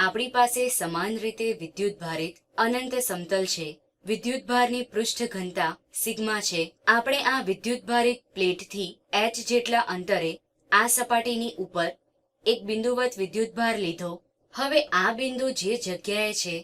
આપણી પાસે સમાન રીતે વિદ્યુત ભારિત અનંત સમતલ છે. વિદ્યુત ભારની પૃષ્ઠ ઘનતા સિગ્મા છે. આપણે આ વિદ્યુત ભારિત પ્લેટથી એચ જેટલા અંતરે આ સપાટીની ઉપર એક બિંદુવત વિદ્યુત ભાર લીધો. હવે આ બિંદુ જે જગ્યાએ છે,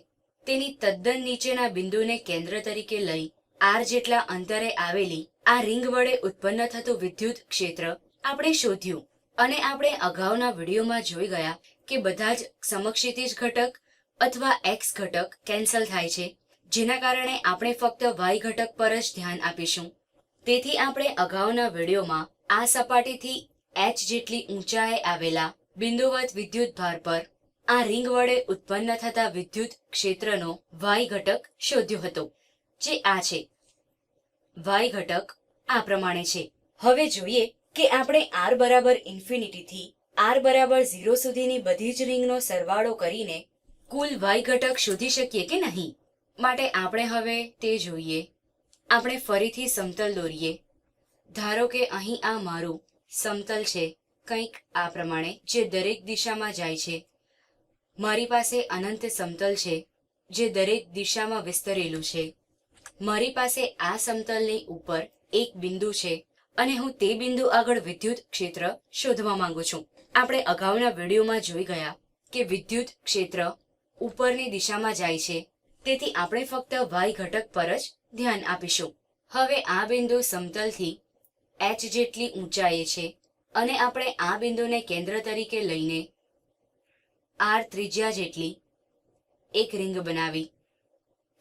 તેની તદ્દન નીચેના બિંદુને કેન્દ્ર તરીકે લઈ આર જેટલા અંતરે આવેલી આ રિંગ વડે ઉત્પન્ન થતું વિદ્યુત ક્ષેત્ર આપણે શોધ્યું. અને આપણે અગાઉના વિડીયોમાં જોઈ ગયા કે બધા જ સમક્ષિતિજ ઘટક અથવા એક્સ ઘટક કેન્સલ થાય છે, જેના કારણે આપણે ફક્ત વાય ઘટક પર જ ધ્યાન આપીશું. તેથી આપણે અગાઉના વિડીયોમાં આ સપાટીથી એચ જેટલી ઊંચાએ આવેલા બિંદુવત વિદ્યુત ભાર પર આ રિંગ વડે ઉત્પન્ન થતા વિદ્યુત ક્ષેત્રનો વાય ઘટક શોધ્યો હતો, જે આ છે. વાય ઘટક આ પ્રમાણે છે. હવે જોઈએ કે આપણે આર બરાબર ઇન્ફિનિટીથી આર બરાબર ઝીરો સુધીની બધી જ રિંગનો સરવાળો કરીને કુલ વાય ઘટક શોધી શકીએ કે નહીં? માટે આપણે હવે તે જોઈએ. આપણે ફરીથી સમતલ દોરીએ. ધારો કે અહીં આ મારું સમતલ છે, કંઈક આ પ્રમાણે, જે દરેક દિશામાં જાય છે. મારી પાસે અનંત સમતલ છે, જે દરેક દિશામાં વિસ્તરેલું છે. મારી પાસે આ સમતલની ઉપર એક બિંદુ છે અને હું તે બિંદુ આગળ વિદ્યુત ક્ષેત્ર શોધવા માંગુ છું. આપણે અગાઉના વિડીયોમાં જોઈ ગયા કે વિદ્યુત ક્ષેત્ર ઉપરની દિશામાં જાય છે. તેથી આપણે ફક્ત વાય ઘટક પર જ ધ્યાન આપીશું. હવે આ બિંદુ સમતલથી એચ જેટલી ઊંચાઈએ છે અને આપણે આ બિંદુને કેન્દ્ર તરીકે લઈને આર ત્રિજ્યા જેટલી એક રિંગ બનાવી.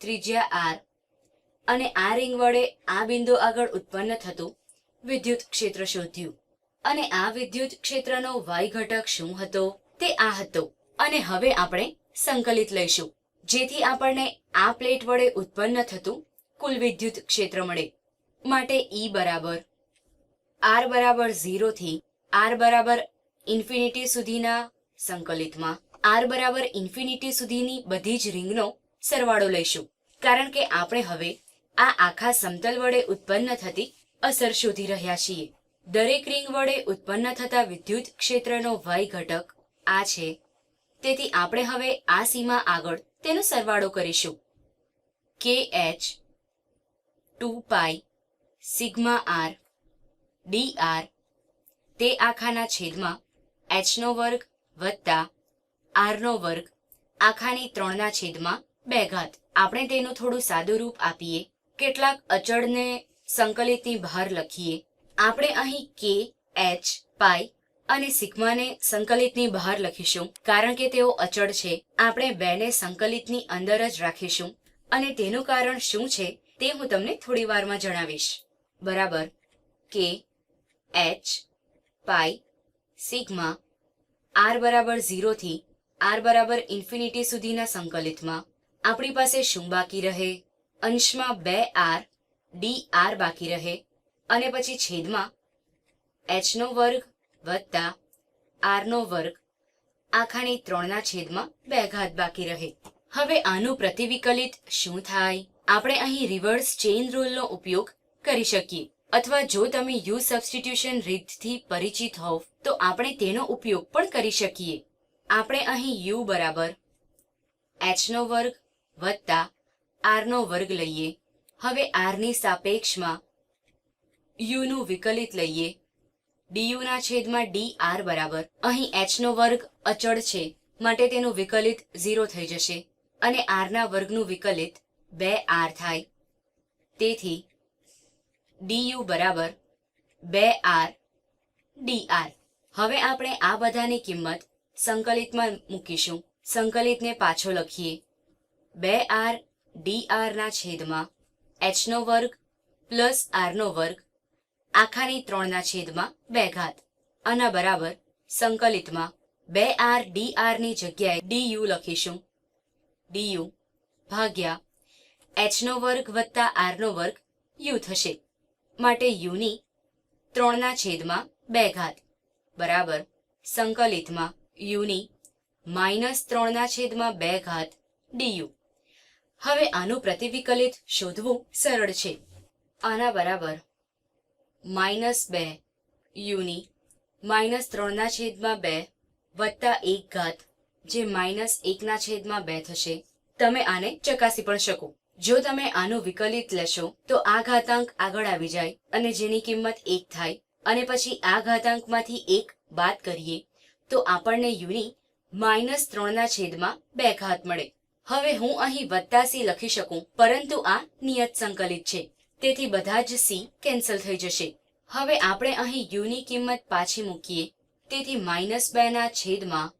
ત્રિજ્યા આર અને આ રિંગ વડે આ બિંદુ આગળ ઉત્પન્ન થતું વિદ્યુત ક્ષેત્ર શોધ્યું. અને આ વિદ્યુત ક્ષેત્રનો વાય ઘટક શું હતો? તે આ હતો. અને હવે આપણે સંકલિત લઈશું. જેથી આપણને આ પ્લેટ વડે ઉત્પન્ન થતું કુલ વિદ્યુત ક્ષેત્ર મળે. માટે ઈ બરાબર. આર બરાબર ઝીરોથી આર બરાબર ઇન્ફિનિટી સુધીના સંકલિતમાં આર બરાબર ઇન્ફિનિટી સુધીની બધી જ રિંગનો સરવાળો લઈશું. કારણ કે આપણે હવે આ આખા સમતલ વડે ઉત્પન્ન થતી અસર શોધી રહ્યા છીએ. દરેક રિંગ વડે ઉત્પન્ન થતા વિદ્યુત ક્ષેત્રનો વય ઘટક આ છે. તેથી આપણે હવે આ સીમા આગળ તેનો સરવાળો કરીશું. કે H two pi sigma R D R તે આખાના છેદમાં એચનો વર્ગ વત્તા આરનો વર્ગ આખાની ત્રણના છેદમાં બે ઘાત. આપણે તેનું થોડું સાદું રૂપ આપીએ. કેટલાક અચળને સંકલિતની બહાર લખીએ. આપણે અહીં કે, એચ, પાઈ અને સિગ્માને સંકલિતની બહાર લખીશું. કારણ કે તેઓ અચળ છે. આપણે બેને સંકલિતની અંદર જ રાખીશું. અને તેનું કારણ શું છે તે હું તમને થોડી વારમાં જણાવીશ. બરાબર. કે, એચ, પાઈ, સિગ્મા, આર બરાબર ઝીરોથી આર બરાબર ઇન્ફિનિટી સુધીના સંકલિતમાં આપણી પાસે શું બાકી રહે? અંશમાં બે આર ડી આર બાકી રહે. અને પછી છેદમાં એચનો વર્ગ વત્તા આરનો વર્ગ આખાની ત્રણના છેદમાં બે ઘાત બાકી રહે. હવે આનું પ્રતિવિકલિત શું થાય? આપણે અહીં રિવર્સ ચેઇન રૂલનો ઉપયોગ કરી શકીએ. અથવા જો તમે યુ સબસ્ટિટ્યુશન રીતથી પરિચિત હોવ, તો આપણે તેનો ઉપયોગ પણ કરી શકીએ. આપણે અહીં યુ બરાબર એચનો વર્ગ વત્તા આરનો વર્ગ લઈએ. હવે આરની સાપેક્ષમાં યુનું વિકલિત લઈએ. ડીયુના છેદમાં ડી આર બરાબર. અહીં એચનો વર્ગ અચળ છે, માટે તેનું વિકલિત ઝીરો થઈ જશે અને આરના વર્ગનું વિકલિત બે આર થાય. તેથી ડીયુ બરાબર બે આર ડી આર. હવે આપણે આ બધાની કિંમત સંકલિતમાં મૂકીશું. સંકલિતને પાછો લખીએ. બે આર ડી આરના છેદમાં એચનો વર્ગ પ્લસ આરનો વર્ગ. આખાની ત્રણના છેદમાં બે ઘાત. આના બરાબર સંકલિતમાં બે આર ડી આરની જગ્યાએ ડી યુ લખીશું. ડી યુ ભાગ્યા એચનો વર્ગ વત્તા આરનો વર્ગ યુ થશે. માટે યુની ત્રણના છેદમાં બે ઘાત. બરાબર સંકલિતમાં યુની માઇનસ ત્રણના છેદમાં બે ઘાત ડીયુ હવે આનું પ્રતિવિકલિત શોધવું સરળ છે. આના બરાબર માઇનસ બે યુની માઇનસ ત્રણના છેદમાં બે વત્તા એક ઘાત, જે માઇનસ એકના છેદમાં બે થશે. તમે આને ચકાસી પણ શકો. જો તમે આનું વિકલિત લેશો, તો આ ઘાતાંક આગળ આવી જાય અને જેની કિંમત એક થાય અને પછી આ ઘાતાંકમાંથી એક બાદ કરીએ, તો આપણને યુની માઇનસ ત્રણના છેદમાં બે ઘાત મળે. હવે હું અહીં વત્તા સી લખી શકું, પરંતુ આ નિયત સંકલિત છે. તેથી બધા જ સી કેન્સલ થઈ જશે. હવે આપણે અહીં યુની કિંમત પાછી મૂકીએ. તેથી માઇનસ બે ના છેદમાં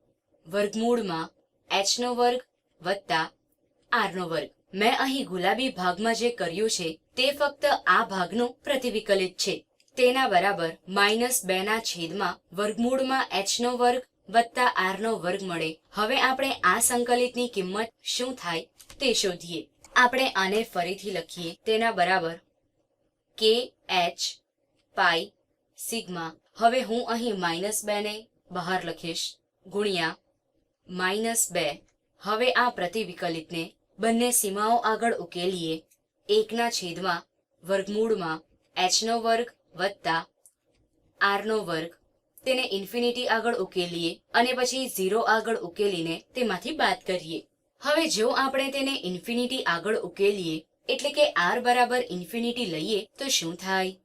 વર્ગમૂળમાં એચ નો વર્ગ વત્તા આર નો વર્ગ. મેં અહીં ગુલાબી ભાગમાં જે કર્યું છે, તે ફક્ત આ ભાગનું પ્રતિવિકલિત છે. તેના બરાબર માઇનસ બે ના છેદમાં વર્ગમૂળમાં એચ નો વર્ગ વત્તા આર નો વર્ગ મળે. હવે આપણે આ સંકલિતની કિંમત શું થાય તે શોધીએ. આપણે આને ફરીથી લખીએ. તેના બરાબર કે એચ પાઈ સિગ્મા. હવે હું અહીં માઇનસ બે ને બહાર લખીશ. ગુણ્યા માઇનસ બે. હવે આ પ્રતિવિકલિતને બંને સીમાઓ આગળ ઉકેલીએ. એકના છેદમાં વર્ગમૂળમાં એચનો વર્ગ વત્તા આરનો વર્ગ તેને ઇન્ફિનિટી આગળ ઉકેલીએ અને પછી ઝીરો આગળ ઉકેલીને તેમાંથી બાદ કરીએ. હવે જો આપણે તેને ઇન્ફિનિટી આગળ ઉકેલીએ, એટલે કે આર બરાબર ઇન્ફિનિટી લઈએ, તો શું થાય?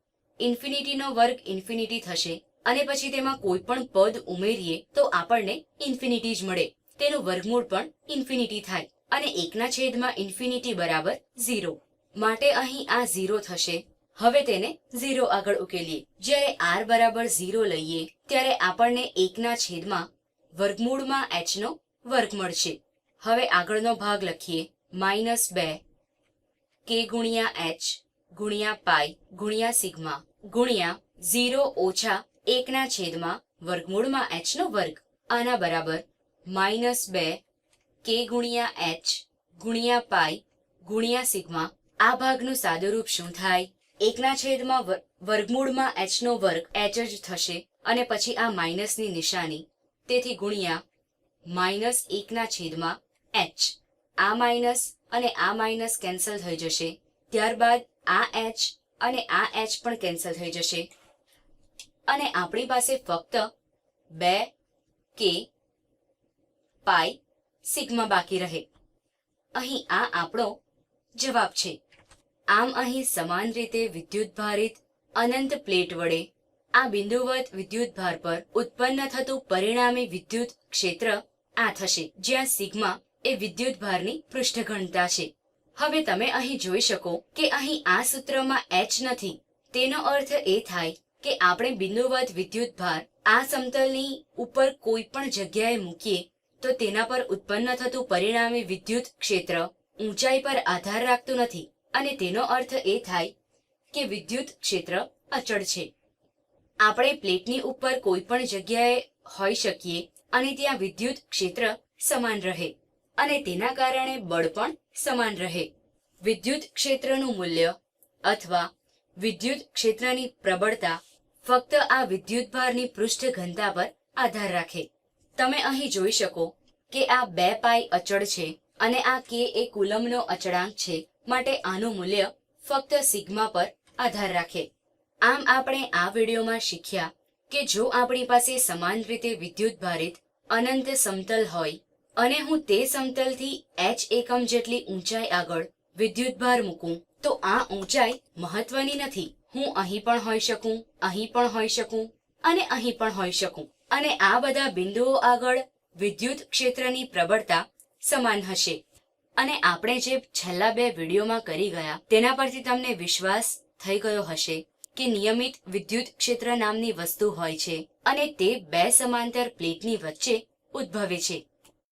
ઇન્ફિનિટીનો વર્ગ ઇન્ફિનિટી થશે અને પછી તેમાં કોઈ પણ પદ ઉમેરીએ, તો આપણને ઇન્ફિનિટી જ મળે. તેનું વર્ગમૂળ પણ ઇન્ફિનિટી થાય અને એકના છેદમાં ઇન્ફિનિટી બરાબર ઝીરો. માટે અહીં આ ઝીરો થશે. હવે તેને ઝીરો આગળ ઉકેલીએ. જ્યારે આર બરાબર ઝીરો લઈએ, ત્યારે આપણને એકના છેદમાં વર્ગમૂળમાં એચનો વર્ગ મળશે. હવે આગળનો ભાગ લખીએ. માઇનસ બે કે ગુણ્યા એચ ગુણ્યા પાઈ ગુણ્યા સિગ્મા ગુણ્યા ઝીરો ઓછા એકના છેદમાં વર્ગમૂળમાં એચનો વર્ગ. આના બરાબર માઇનસ બે કે ગુણ્યા એચ ગુણ્યા પાઈ ગુણ્યા સિગ્મા આ ભાગનું સાદુરૂપ શું થાય? એકના છેદમાં વર- વર્ગમૂળમાં એચ નો વર્ગ એચ જ થશે અને પછી આ માઇનસની નિશાની. તેથી ગુણ્યા માઇનસ એકના છેદમાં એચ આ માઇનસ અને આ માઇનસ કેન્સલ થઈ જશે. ત્યારબાદ આ એચ અને આ એચ પણ કેન્સલ થઈ જશે. અને આપણી પાસે ફક્ત બે કે પાઈ સિગ્મા બાકી રહે. અહીં આ આપણો જવાબ છે. આમ અહીં સમાન રીતે વિદ્યુતભારિત અનંત પ્લેટ વડે આ બિંદુવત વિદ્યુતભાર પર ઉત્પન્ન થતું પરિણામી વિદ્યુત ક્ષેત્ર આ થશે, જ્યાં સિગ્મા એ વિદ્યુતભારની પૃષ્ઠઘનતા છે. હવે તમે અહીં જોઈ શકો કે અહીં આ સૂત્રમાં એચ નથી. તેનો અર્થ એ થાય કે આપણે બિંદુવત વિદ્યુતભાર આ સમતલની ઉપર કોઈ પણ જગ્યાએ મૂકીએ, તો તેના પર ઉત્પન્ન થતું પરિણામી વિદ્યુત ક્ષેત્ર ઊંચાઈ પર આધાર રાખતું નથી. અને તેનો અર્થ એ થાય કે વિદ્યુત ક્ષેત્ર અચળ છે. આપણે પ્લેટની ઉપર કોઈ પણ જગ્યાએ હોઈ શકીએ અને ત્યાં વિદ્યુત ક્ષેત્ર સમાન રહે અને તેના કારણે બળ પણ સમાન રહે. વિદ્યુત ક્ષેત્રનું મૂલ્ય અથવા વિદ્યુત ક્ષેત્રની પ્રબળતા ફક્ત આ વિદ્યુતભારની પૃષ્ઠ ઘનતા પર આધાર રાખે. તમે અહીં જોઈ શકો કે આ બે પાઈ અચળ છે અને આ કે એ કુલમનો અચળાંક છે. માટે આનું મૂલ્ય ફક્ત સિગ્મા પર આધાર રાખે. આમ આપણે આ વિડીયોમાં શીખ્યા કે જો આપણી પાસે સમાન રીતે વિદ્યુતભારિત અનંત સમતલ હોય અને હું તે સમતલથી એચ એકમ જેટલી ઊંચાઈ આગળ વિદ્યુતભાર મૂકું, તો આ ઊંચાઈ મહત્વની નથી. હું અહીં પણ હોઈ શકું, અહીં પણ હોઈ શકું અને અહીં પણ હોઈ શકું. અને આ બધા બિંદુઓ આગળ વિદ્યુત ક્ષેત્રની પ્રબળતા સમાન હશે. અને આપણે જે છેલ્લા બે વિડીયોમાં કરી ગયા, તેના પરથી તમને વિશ્વાસ થઈ ગયો હશે કે નિયમિત વિદ્યુત ક્ષેત્ર નામની વસ્તુ હોય છે અને તે બે સમાંતર પ્લેટની વચ્ચે ઉદ્ભવે છે.